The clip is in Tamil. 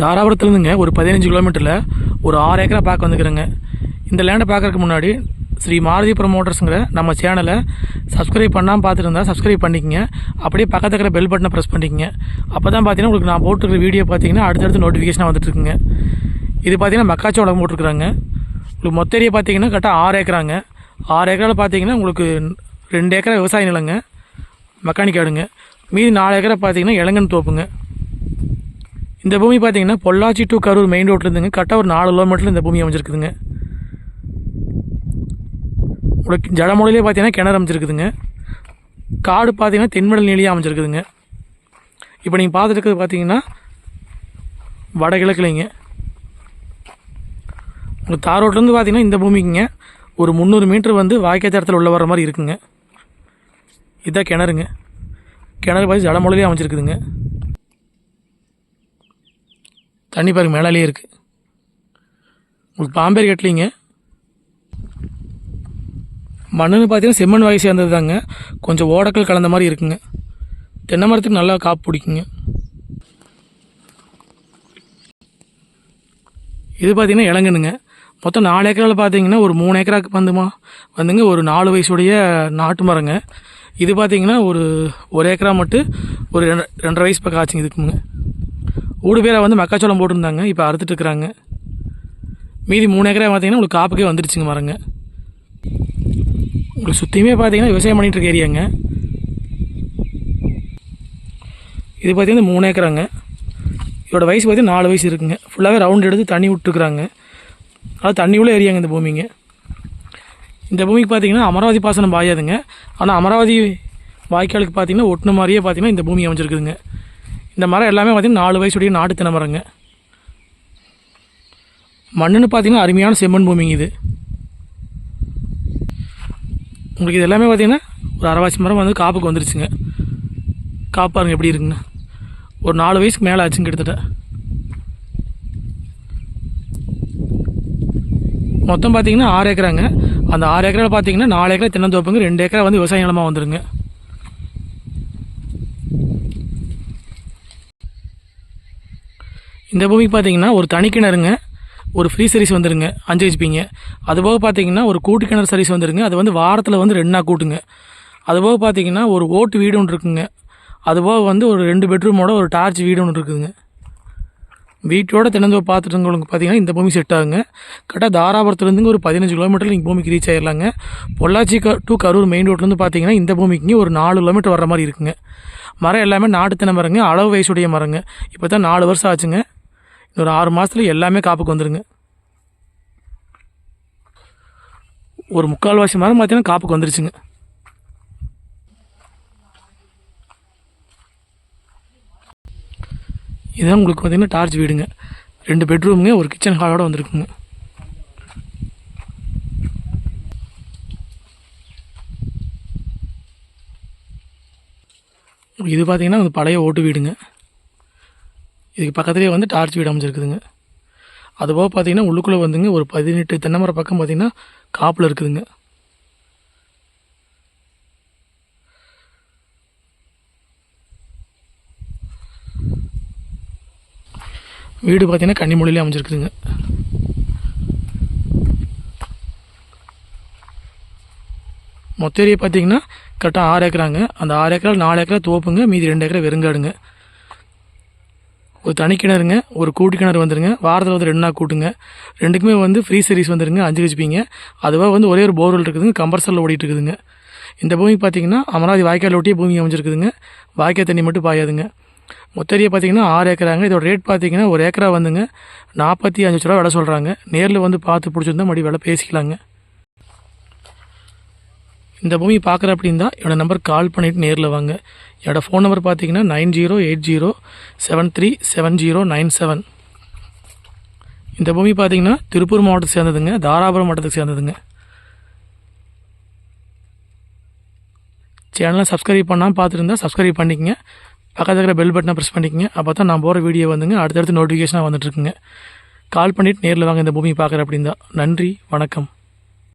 தாராபுரத்துலேருந்துங்க ஒரு பதினஞ்சு கிலோமீட்டரில் ஒரு ஆறு ஏக்கரா பார்க்க வந்துக்கிறேங்க. இந்த லேண்டை பார்க்கறதுக்கு முன்னாடி ஸ்ரீ மாருதி ப்ரமோட்டர்ஸுங்கிற நம்ம சேனலை சப்ஸ்கிரைப் பண்ணாமல் பார்த்துருந்தா சப்ஸ்கிரைப் பண்ணிக்கங்க. அப்படியே பக்கத்தில் இருக்கிற பெல் பட்டனை ப்ரெஸ் பண்ணிக்கங்க. அப்போ தான் பார்த்தீங்கன்னா உங்களுக்கு நான் போட்டுருக்க வீடியோ பார்த்தீங்கன்னா அடுத்தடுத்து நோட்டிஃபிகேஷனாக வந்துட்டுருக்குங்க. இது பார்த்தீங்கன்னா மக்காச்சோளம் போட்டிருக்குறாங்க. உங்களுக்கு மொத்த ஏரியா பார்த்தீங்கன்னா கரெக்டாக ஆறு ஏக்கராங்க. ஆறு ஏக்கரால் பார்த்தீங்கன்னா உங்களுக்கு ரெண்டு ஏக்கரா விவசாய நிலங்க. மெக்கானிக் ஆடுங்க மீதி நாலு ஏக்கரை பார்த்தீங்கன்னா இளங்கன் தோப்புங்க. இந்த பூமி பார்த்தீங்கன்னா பொள்ளாச்சி டு கரூர் மெயின் ரோட்டில் இருந்துங்க. கரெக்டாக ஒரு நாலு கிலோமீட்டரில் இந்த பூமி அமைஞ்சிருக்குதுங்க. உங்களுக்கு ஜடமொழிலே பார்த்தீங்கன்னா கிணறு அமைஞ்சிருக்குதுங்க. காடு பார்த்தீங்கன்னா தென்மடல் நிலையாக அமைஞ்சிருக்குதுங்க. இப்போ நீங்கள் பார்த்துட்டு இருக்கிறது பார்த்தீங்கன்னா வடகிழக்குலைங்க. உங்கள் தார் ரோட்லேருந்து பார்த்தீங்கன்னா இந்த பூமிக்குங்க. ஒரு முந்நூறு மீட்டர் வந்து வாய்க்கால் தரத்தில் உள்ள வர மாதிரி இருக்குங்க. இதுதான் கிணறுங்க. கிணறு பார்த்து ஜடமொழிலே அமைஞ்சிருக்குதுங்க. தண்ணி பாருங்க மேலாலேயே இருக்குது உங்களுக்கு பாம்பேரி கட்டலிங்க. மண்ணுன்னு பார்த்தீங்கன்னா செம்மண் வகை சேர்ந்தது தாங்க கொஞ்சம் ஓடக்கல் கலந்த மாதிரி இருக்குங்க. தென்னை மரத்துக்கு நல்லா காப்பு பிடிக்குங்க. இது பார்த்தீங்கன்னா இளங்கனுங்க மொத்தம் நாலு ஏக்கரால் பார்த்தீங்கன்னா ஒரு மூணு ஏக்கராக்கு வந்துமா. வந்துங்க ஒரு நாலு வயசுடைய நாட்டு மரங்க. இது பார்த்தீங்கன்னா ஒரு ஒரு ஏக்கரா மட்டும் ஒரு ரெண்டு ரெண்டரை வயசு பக்கம் ஆச்சுங்க இதுக்குங்க ஊடு பேரை வந்து மக்காச்சோளம் போட்டிருந்தாங்க. இப்போ அறுத்துட்டு இருக்கிறாங்க. மீதி மூணு ஏக்கரா பார்த்தீங்கன்னா உங்களுக்கு காப்புக்கே வந்துடுச்சுங்க மரங்க உங்களுக்கு சுற்றியுமே பார்த்தீங்கன்னா விவசாயம் பண்ணிகிட்டு இருக்க ஏரியாங்க. இது பார்த்தீங்கன்னா மூணு ஏக்கராங்க. இதோட வயசு பார்த்தீங்கன்னா நாலு வயசு இருக்குங்க. ஃபுல்லாகவே ரவுண்ட் எடுத்து தண்ணி விட்டுருக்குறாங்க. அதாவது தண்ணி உள்ள ஏரியாங்க இந்த பூமிங்க. இந்த பூமிக்கு பார்த்தீங்கன்னா அமராவதி பாசனம் பாயாதுங்க. ஆனால் அமராவதி வாய்க்காலுக்கு பார்த்தீங்கன்னா ஒட்டின மாதிரியே பார்த்தீங்கன்னா இந்த பூமி அமைஞ்சிருக்குதுங்க. இந்த மரம் எல்லாமே பார்த்தீங்கன்னா நாலு வயசுடைய நாட்டு தென்னை மரங்க. மண்ணுன்னு பார்த்தீங்கன்னா அருமையான செம்மண் பூமிங்க இது. உங்களுக்கு இது எல்லாமே பார்த்தீங்கன்னா ஒரு அரைவாசி மரம் வந்து காப்புக்கு வந்துருச்சுங்க. காப்பாருங்க எப்படி இருக்குங்க ஒரு நாலு வயசுக்கு மேலே ஆச்சுங்க கிட்டத்தட்ட. மொத்தம் பார்த்தீங்கன்னா ஆறு ஏக்கராங்க. அந்த ஆறு ஏக்கரில் பார்த்தீங்கன்னா நாலு ஏக்கரா தென்னந்தோப்புங்க ரெண்டு ஏக்கரா வந்து விவசாய நிலமாக வந்துருங்க. இந்த பூமிக்கு பார்த்தீங்கன்னா ஒரு தனி கிணறுங்க. ஒரு ஃப்ரீ சர்வீஸ் வந்துருங்க. அஞ்சு ஹெச்பிங்க அதுபோக பார்த்தீங்கன்னா ஒரு கூட்டு கிணறு சர்வீஸ் வந்துருங்க. அது வந்து வாரத்தில் வந்து ரெண்டு நாள் கூட்டுங்க. அதுபோக பார்த்தீங்கன்னா ஒரு ஓட்டு வீடு ஒன்று இருக்குங்க. அதுபோக வந்து ஒரு ரெண்டு பெட்ரூமோட ஒரு டார்ச் வீடு ஒன்று இருக்குதுங்க. வீட்டோட தினந்தோ பார்த்துட்டுங்களுக்கு பார்த்தீங்கன்னா இந்த பூமி செட் ஆகுங்க. கரெக்டாக தாராபுரத்துலேருந்து ஒரு பதினஞ்சு கிலோமீட்டரில் நீங்கள் பூமிக்கு ரீச் ஆயிடலாங்க பொள்ளாச்சி க டு கரூர் மெயின் ரோட்லேருந்து பார்த்தீங்கன்னா இந்த பூமிக்கு ஒரு நாலு கிலோமீட்டர் வர மாதிரி இருக்குங்க. மரம் எல்லாமே நாட்டு தென்னை மரங்க. அளவு வயசுடைய மரங்க. இப்போ தான் நாலு வருஷம் ஆச்சுங்க. ஒரு ஆறு மாதத்துல எல்லாமே காப்புக்கு வந்துடுங்க ஒரு முக்கால்வாசி மரம் பார்த்தீங்கன்னா காப்புக்கு வந்துருச்சுங்க. இதுதான் உங்களுக்கு பார்த்தீங்கன்னா டார்ச் வீடுங்க. ரெண்டு பெட்ரூமுங்க ஒரு கிச்சன் ஹாலோட வந்திருக்குங்க. இது பார்த்திங்கன்னா வந்து பழைய ஓட்டு வீடுங்க. இதுக்கு பக்கத்துலேயே வந்து டார்ச் வீடு அமைஞ்சிருக்குதுங்க. அதுபோக பார்த்தீங்கன்னா உள்ளுக்குள்ளே வந்துங்க ஒரு பதினெட்டு தென்னைமரம் பக்கம் பார்த்தீங்கன்னா காப்பில் இருக்குதுங்க. வீடு பார்த்தீங்கன்னா கன்னிமொழியிலே அமைஞ்சிருக்குதுங்க. மொத்த ஏரியா பார்த்தீங்கன்னா கரெக்டாக ஆறு ஏக்கராங்க. அந்த ஆறு ஏக்கரால் நாலு ஏக்கரா தோப்புங்க மீதி ரெண்டு ஏக்கரா வெறுங்காடுங்க. ஒரு தனி கிணறுங்க ஒரு கூட்டு கிணறு வந்துருங்க. வாரத்தில் வந்து ரெண்டு நாள் கூட்டுங்க. ரெண்டுக்குமே வந்து ஃப்ரீ சர்வீஸ் வந்துருங்க அஞ்சு ஹெச்பிங்க அதுவாக வந்து ஒரே ஒரு போர்வெல் இருக்குதுங்க கம்பர்சரில் ஓடிட்டு இருக்குதுங்க இந்த பூமி பார்த்தீங்கன்னா அமராவதி வாய்க்கால் ஒட்டியே பூமி அமைஞ்சிருக்குதுங்க. வாய்க்கால் தண்ணி மட்டும் பாயாதுங்க. மொத்தரியை பார்த்தீங்கன்னா ஆறு ஏக்கராங்க. இதோட ரேட் பார்த்தீங்கன்னா ஒரு ஏக்கரா வந்துங்க. நாற்பத்தி அஞ்சு லட்ச ரூபா விலை சொல்கிறாங்க நேரில் வந்து பார்த்து பிடிச்சிருந்தா மறுபடியும் விலை பேசிக்கலாங்க. இந்த பூமி பார்க்குற அப்படின்னா தான் என்னோடய நம்பர் கால் பண்ணிவிட்டு நேரில் வாங்க. என்னோடய ஃபோன் நம்பர் பார்த்தீங்கன்னா nine zero eight zero seven three seven zero nine seven. இந்த பூமி பார்த்தீங்கன்னா திருப்பூர் மாவட்டத்தை சேர்ந்ததுங்க தாராபுரம் மாவட்டத்துக்கு சேர்ந்ததுங்க. சேனலை சப்ஸ்கிரைப் பண்ணாமல் பார்த்துருந்தா சப்ஸ்கிரைப் பண்ணிக்கங்க. பக்கத்தில் இருக்கிற பெல் பட்டனை ப்ரெஸ் பண்ணிக்கங்க. அப்போ தான் நான் போகிற வீடியோ வந்துங்க. அடுத்தடுத்து நோட்டிஃபிகேஷனாக வந்துட்டுருக்குங்க கால் பண்ணிவிட்டு நேரில் வாங்க இந்த பூமி பார்க்குற அப்படின்னு. தான் நன்றி வணக்கம்.